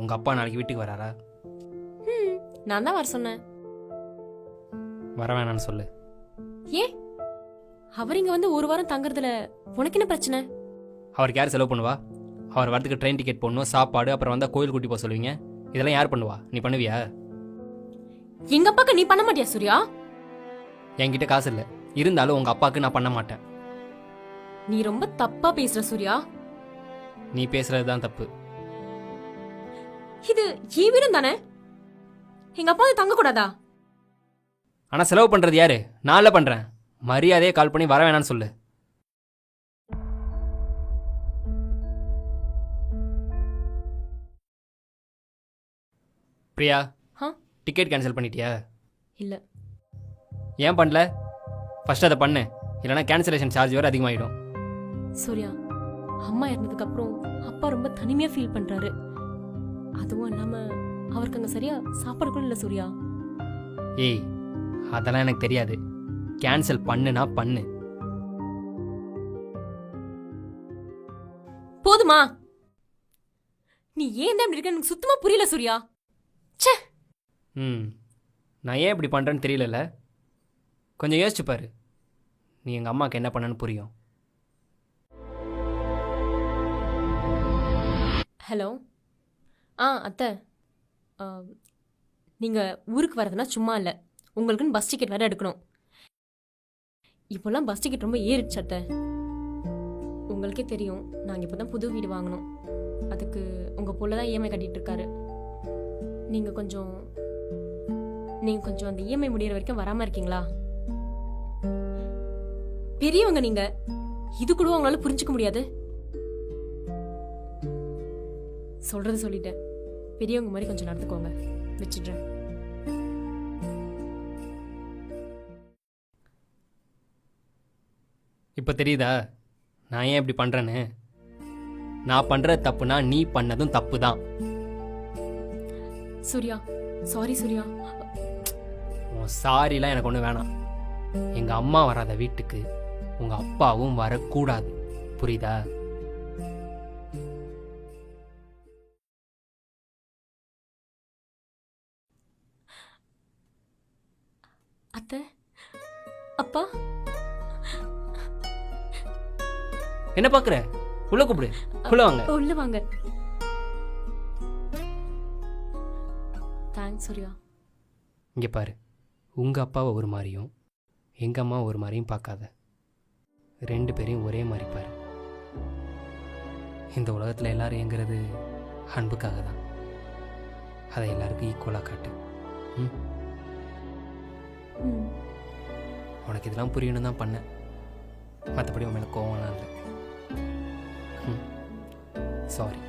உங்கள் அப்பா நாளைக்கு வீட்டுக்கு வராரா? ம் நான் தான் வர சொன்னேன். வர வேணான்னு சொல்லு. ஏன்? அவர் இங்க வந்து ஒரு வாரம் தங்குறதுல உனக்கு என்ன பிரச்சனை? அவருக்கு யார் செலவு பண்ணுவா? அவர் வரதுக்கு ட்ரெயின் டிக்கெட் போடணும் சாப்பாடு அப்புறம் வந்தால் கோயில் கூட்டி போக சொல்லுவீங்க? இதெல்லாம் யார் பண்ணுவா? நீ பண்ணுவியா? எங்க அப்பாக்கு நீ பண்ண மாட்டியா சூர்யா? என்கிட்ட காசு இல்லை. இருந்தாலும் உங்கள் அப்பாவுக்கு நான் பண்ண மாட்டேன். நீ ரொம்ப தப்பா பேசுற சூர்யா. நீ பேசுறது தான் தப்பு. இது என் வீடும் தானே எங்க அப்பா வந்து தங்க கூடாதா ஆனால் செலவு பண்ணுறது யாரு? நான் பண்ணுறேன் மரியாதையே கால் பண்ணி வர வேணான்னு சொல்லு. பிரியா ஆ? டிக்கெட் கேன்சல் பண்ணிட்டியா? இல்ல. ஏன் பண்ணல? ஃபர்ஸ்ட் அதை பண்ணு. இல்லைனா கேன்சலேஷன் சார்ஜ் வேறு அதிகமாகிடும் சூர்யா அம்மா இறந்ததுக்கு அப்புறம் அப்பா ரொம்ப தனிமையா ஃபீல் பண்றாரு. அதுவும் இல்லாம அவருக்கு அங்க சரியா சாப்பாடு கூட இல்ல சூர்யா. ஏய் அதெல்லாம் எனக்கு தெரியாது. கேன்சல் பண்ணுனா பண்ணு. போதுமா? நீ ஏன் தான் இப்படி இருக்க? எனக்கு சுத்தமா புரியல சூர்யா. ச்சே! ம் நான் ஏன் இப்படி பண்ணுறேன்னு தெரியலல்ல கொஞ்சம் யோசிச்சு பாரு. நீ எங்கள் அம்மாவுக்கு என்ன பண்ணன்னு புரியும். ஹலோ ஆ அத்தை. ஆ, ஊருக்கு வரதுன்னா சும்மா இல்லை. உங்களுக்குன்னு பஸ் டிக்கெட் வேறு எடுக்கணும். இப்போல்லாம் பஸ் டிக்கெட் ரொம்ப ஏறிடுச்சு அத்தை. உங்களுக்கே தெரியும் நாங்கள் இப்போ தான் புது வீடு வாங்கினோம். அதுக்கு உங்கள் பொண்ணு தான் இஎம்ஐ கட்டிகிட்டு இருக்காரு. நீங்கள் கொஞ்சம் நீங்கள் கொஞ்சம் அந்த இஎம்ஐ முடிகிற வரைக்கும் வராமல் இருக்கீங்களா? பெரியவங்க நீங்கள் இது கூட உங்களால புரிஞ்சுக்க முடியாது. சொல்றது சொல்லிட்டேன். பெரியவங்க மாதிரி கொஞ்சம் நடந்துக்கோங்க. வச்சிடுறேன். இப்போ தெரியுதா? நான் ஏன் இப்படி பண்ணுறேன்னு நான் பண்ணுறது தப்புனா நீ பண்ணதும் தப்பு தான் சூர்யா சாரி சூர்யா. உன் சாரிலாம் எனக்கு ஒன்றும் வேணாம். எங்கள் அம்மா வராத வீட்டுக்கு உங்கள் அப்பாவும் வரக்கூடாது. புரியுதா? அத்தை அப்பா. என்ன பார்க்குற உள்ள கூப்பிடு. உள்ள வாங்க. உள்ள வாங்க. தேங்க்ஸ் சூர்யா. இங்கே பாரு. உங்கள் அப்பாவை ஒரு மாதிரியும் எங்கள் அம்மா ஒரு மாதிரியும் பார்க்காத. ரெண்டு பேரையும் ஒரே மாதிரி பாரு. இந்த உலகத்தில் எல்லாரும் எங்கிறது அன்புக்காக தான் அதை எல்லாருக்கும் ஈக்குவலாக காட்டு. ம்? உனக்கு இதெல்லாம் புரியணும் தான் பண்ணேன். மற்றபடி உன் மேலே கோவம்லாம் இல்லை. ம் சாரி